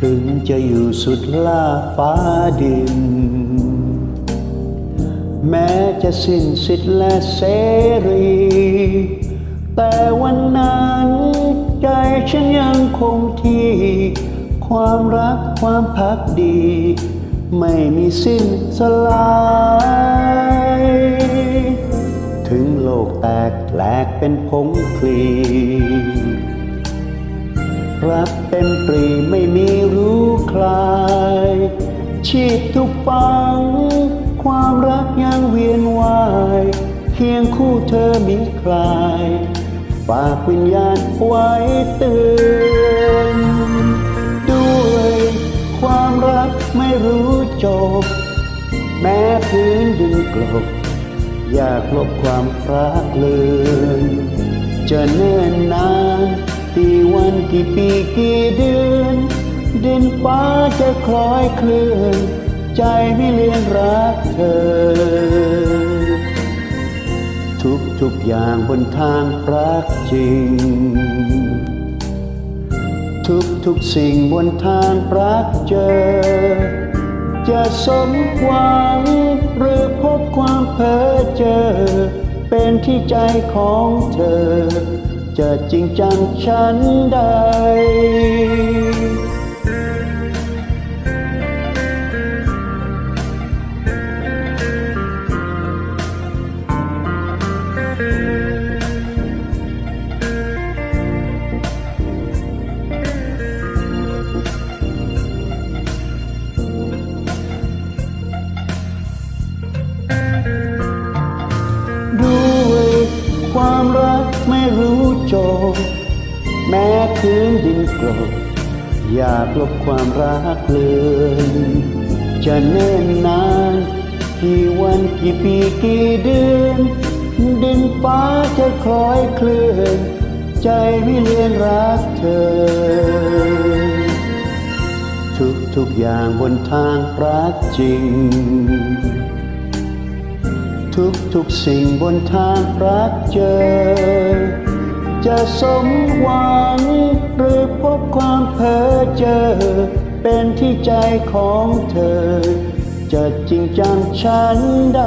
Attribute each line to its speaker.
Speaker 1: ถึงจะอยู่สุดล่าฟ้าดิน แม้จะสิ้นสิทธิ์และเสรี แต่วันนั้นใจฉันยังคงที่ ความรักความพักดี ไม่มีสิ้นสลาย ถึงโลกแตกแหลกเป็นผงคลี รักเป็นปรีไม่มีรู้คลายชีพทุกฝัง ความรักยังเวียนว่ายเคียงคู่เธอมิคลายฝากวิญญาณไว้เตือนด้วยความรักไม่รู้จบ แม้พื้นดินกลบ อยากลบความรักเลือนจะเนิ่นนาน กี่ปีกี่เดือน ดินฟ้าจะคล้อยเคลื่อนใจไม่เลียนรักเธอ ทุกทุกอย่างบนทางรักจริง ทุกทุกสิ่งบนทางรักเจอ จะสมหวังหรือพบความเพ้อเจอ เป็นที่ใจของเธอ จะจริงจังฉันใด ไม่รู้จบแม้พื้นดินกลบอยากลบความรักเลือนจะเน่นนานกี่วันกี่ปีกี่เดือนดินฟ้าจะคล้อยเคลื่อนใจไม่เลียนรักเธอ ทุกทุกอย่างบนทางรักจริง ทุกทุกๆสิ่งบนทางรักเจอ จะสมหวังหรือพบความเพ้อเจอ เป็นที่ใจของเธอ จะจริงจังฉันใด